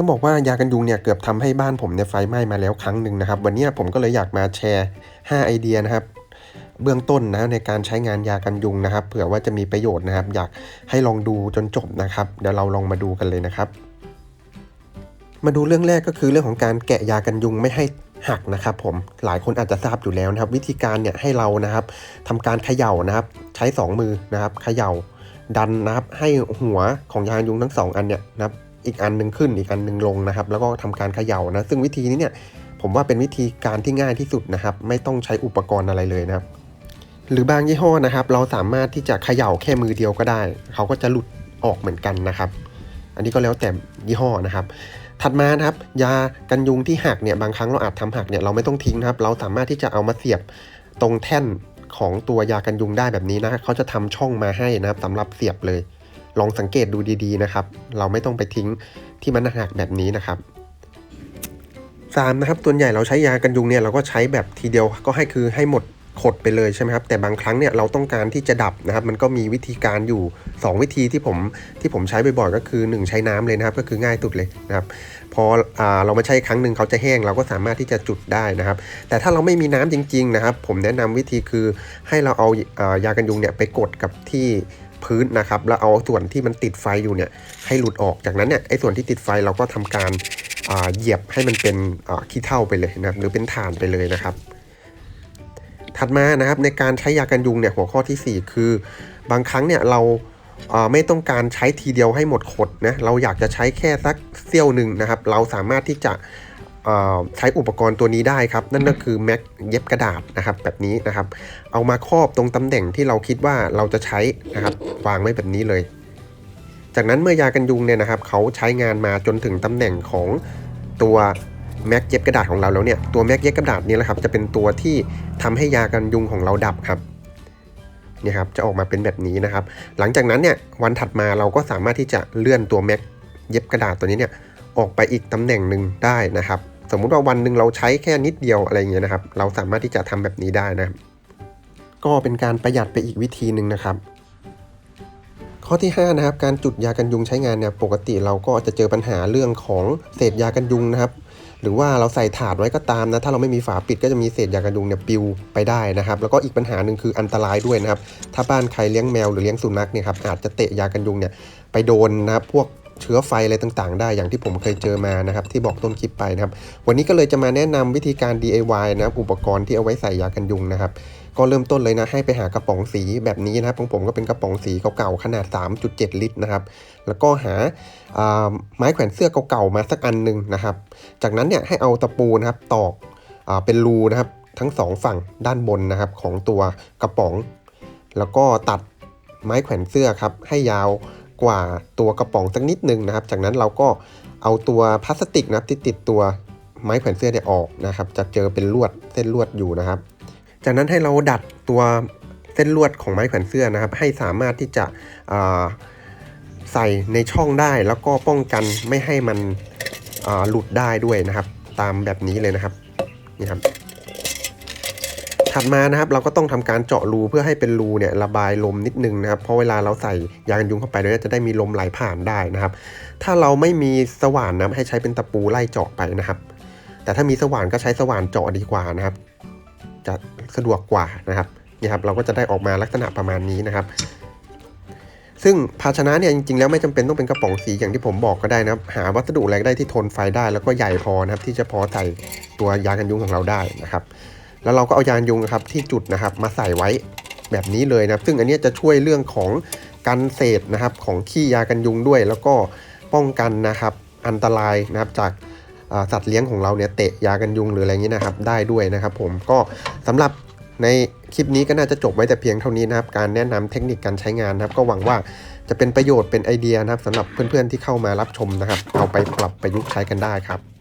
ต้องบอกว่ายากันยุงเนี่ยเกือบทำให้บ้านผมเนี่ยไฟไหม้มาแล้วครั้งหนึ่งนะครับ วันนี้ผมก็เลยอยากมาแชร์ 5 ไอเดียนะครับ เบื้องต้นนะในการใช้งานยากันยุงนะครับ เผื่อว่าจะมีประโยชน์นะครับ อยากให้ลองดูจนจบนะครับ เดี๋ยวเราลองมาดูกันเลยนะครับ มาดูเรื่องแรกก็คือเรื่องของการแกะยากันยุงไม่ให้หักนะครับผมหลายคนอาจจะทราบอยู่แล้วนะครับ วิธีการเนี่ยให้เรานะครับทำการเขย่านะครับ ใช้ 2 มือนะครับเขย่าดันนะครับ ให้หัวของยากันยุงทั้งสองอันเนี่ยนะครับ อีกอันหนึ่งขึ้นอีกอันหนึ่งลงนะครับ แล้วก็ทำการเขย่านะ ซึ่งวิธีนี้เนี่ยผมว่าเป็นวิธีการที่ง่ายที่สุดนะครับ ไม่ต้องใช้อุปกรณ์อะไรเลยนะครับ หรือบางยี่ห้อนะครับ เราสามารถที่จะเขย่าแค่มือเดียวก็ได้ เขาก็จะหลุดออกเหมือนกันนะครับ อันนี้ก็แล้วแต่ยี่ห้อนะครับ ถัดมานะครับ ยากันยุงที่หักเนี่ยบางครั้งเราอาจทำหักเนี่ยเราไม่ต้องทิ้งนะครับ เราสามารถที่จะเอามาเสียบตรงแท่นของตัวยากันยุงได้แบบนี้นะเขาจะทำช่องมาให้นะครับสำหรับเสียบเลย ลองสังเกตดูดีๆนะครับ เราไม่ต้องไปทิ้งที่มันหักแบบนี้นะครับสามนะครับส่วนใหญ่เราใช้ยากันยุงเนี่ยเราก็ใช้แบบทีเดียวก็ให้คือให้หมดขดไปเลยใช่ไหมครับแต่บางครั้งเนี่ยเราต้องการที่จะดับนะครับ มันก็มีวิธีการอยู่ 2 วิธีที่ผมที่ผมใช้บ่อยๆก็คือ 1 ใช้น้ำเลยนะครับ ก็คือง่ายสุดเลยนะครับพออเรามาใช้ครั้งหนึ่งเขาจะแห้งเราก็สามารถที่จะจุดได้นะครับ แต่ถ้าเราไม่มีน้ำจริง ๆ นะครับ ผมแนะนำวิธีคือให้เราเอาอายากันยุงเนี่ยไปกดกับที่ พื้นนะครับแล้วเอาส่วนที่มันติดไฟอยู่เนี่ยให้หลุดออกจากนั้นเนี่ยไอ้ส่วนที่ติดไฟเราก็ทำการเหยียบให้มันเป็นขี้เถ้าไปเลยนะครับหรือเป็นฐานไปเลยนะครับ ถัดมานะครับในการใช้ยากันยุงเนี่ยหัวข้อที่ 4 คือ บางครั้งเนี่ยเราไม่ต้องการใช้ทีเดียวให้หมดขดนะเราอยากจะใช้แค่สักเสี้ยวหนึ่งนะครับ เราสามารถที่จะ ใช้อุปกรณ์ตัวนี้ได้ครับ นั่นก็คือแม็กเย็บกระดาษนะครับแบบนี้นะครับ เอามาครอบตรงตำแหน่งที่เราคิดว่าเราจะใช้นะครับวางไว้แบบนี้เลย จากนั้นเมื่อยากันยุงเนี่ยนะครับเขาใช้งานมาจนถึงตำแหน่งของตัวแม็กเย็บกระดาษของเราแล้วเนี่ยตัวแม็กเย็บกระดาษนี้แหละครับจะเป็นตัวที่ทำให้ยากันยุงของเราดับครับนี่ครับจะออกมาเป็นแบบนี้นะครับ หลังจากนั้นเนี่ยวันถัดมาเราก็สามารถที่จะเลื่อนตัวแม็กเย็บกระดาษตัวนี้เนี่ยออกไปอีกตำแหน่งหนึ่งได้นะครับ สมมุติว่าวันหนึ่งเราใช้แค่นิดเดียวอะไรเงี้ยนะครับ เราสามารถที่จะทำแบบนี้ได้นะครับ ก็เป็นการประหยัดไปอีกวิธีหนึ่งนะครับ ข้อที่5นะครับการจุดยากันยุงใช้งานเนี่ยปกติเราก็จะเจอปัญหาเรื่องของเศษยากันยุงนะครับ หรือว่าเราใส่ถาดไว้ก็ตามนะถ้าเราไม่มีฝาปิดก็จะมีเศษยากันยุงเนี่ยปิวไปได้นะครับ แล้วก็อีกปัญหาหนึ่งคืออันตรายด้วยนะครับ ถ้าบ้านใครเลี้ยงแมวหรือเลี้ยงสุนัขเนี่ยครับอาจจะเตะยากันยุงเนี่ยไปโดนนะครับพวก เชื้อไฟอะไรต่างๆ ได้อย่างที่ผมเคยเจอมานะครับที่บอกต้นคลิปไปนะครับ วันนี้ก็เลยจะมาแนะนำวิธีการ DIY นะครับอุปกรณ์ที่เอาไว้ใส่ยากันยุงนะครับก็เริ่มต้นเลยนะให้ไปหากระป๋องสีแบบนี้นะครับของผมก็เป็นกระป๋องสีเก่าๆขนาด 3.7 ลิตรนะครับ แล้วก็หาไม้แขวนเสื้อเก่าๆมาสักอันหนึ่งนะครับ จากนั้นเนี่ยให้เอาตะปูนะครับตอกอเป็นรูนะครับทั้งสองฝั่งด้านบนนะครับของตัวกระป๋อง แล้วก็ตัดไม้แขวนเสื้อครับให้ยาว กว่าตัวกระป๋องสักนิดนึงนะครับ จากนั้นเราก็เอาตัวพลาสติกนะครับที่ติดตัวไม้แขวนเสื้อเนี่ยออกนะครับ จะเจอเป็นลวดเส้นลวดอยู่นะครับ จากนั้นให้เราดัดตัวเส้นลวดของไม้แขวนเสื้อนะครับ ให้สามารถที่จะใส่ในช่องได้แล้วก็ป้องกันไม่ให้มันหลุดได้ด้วยนะครับ ตามแบบนี้เลยนะครับนี่ครับ ถัดมานะครับเราก็ต้องทำการเจาะรูเพื่อให้เป็นรูเนี่ยระบายลมนิดนึงนะครับเพราะเวลาเราใส่ยากันยุงเข้าไปเนี่ยจะได้มีลมไหลผ่านได้นะครับ ถ้าเราไม่มีสว่านนะให้ใช้เป็นตะปูไล่เจาะไปนะครับ แต่ถ้ามีสว่านก็ใช้สว่านเจาะดีกว่านะครับ จะสะดวกกว่านะครับนี่ครับเราก็จะได้ออกมาลักษณะประมาณนี้นะครับ ซึ่งภาชนะเนี่ยจริงๆ แล้วไม่จำเป็นต้องเป็นกระป๋องสีอย่างที่ผมบอกก็ได้นะครับ หาวัสดุอะไรก็ได้ที่ทนไฟได้แล้วก็ใหญ่พอนะครับ ที่จะพอใส่ตัวยากันยุงของเราได้นะครับ แล้วเราก็เอายางยุงครับที่จุดนะครับมาใส่ไว้แบบนี้เลยนะซึ่งอันนี้จะช่วยเรื่องของกันเศษนะครับของขี้ยากันยุงด้วย แล้วก็ป้องกันนะครับอันตรายนะครับจากสัตว์เลี้ยงของเราเนี่ยเตะยากันยุงหรืออะไรเงี้ยนะครับได้ด้วยนะครับ ผมก็สำหรับในคลิปนี้ก็น่าจะจบไว้แต่เพียงเท่านี้นะครับ การแนะนำเทคนิคการใช้งานนะครับ ก็หวังว่าจะเป็นประโยชน์เป็นไอเดียนะครับสำหรับเพื่อนๆที่เข้ามารับชมนะครับ เอาไปปรับประยุกต์ใช้กันได้ครับ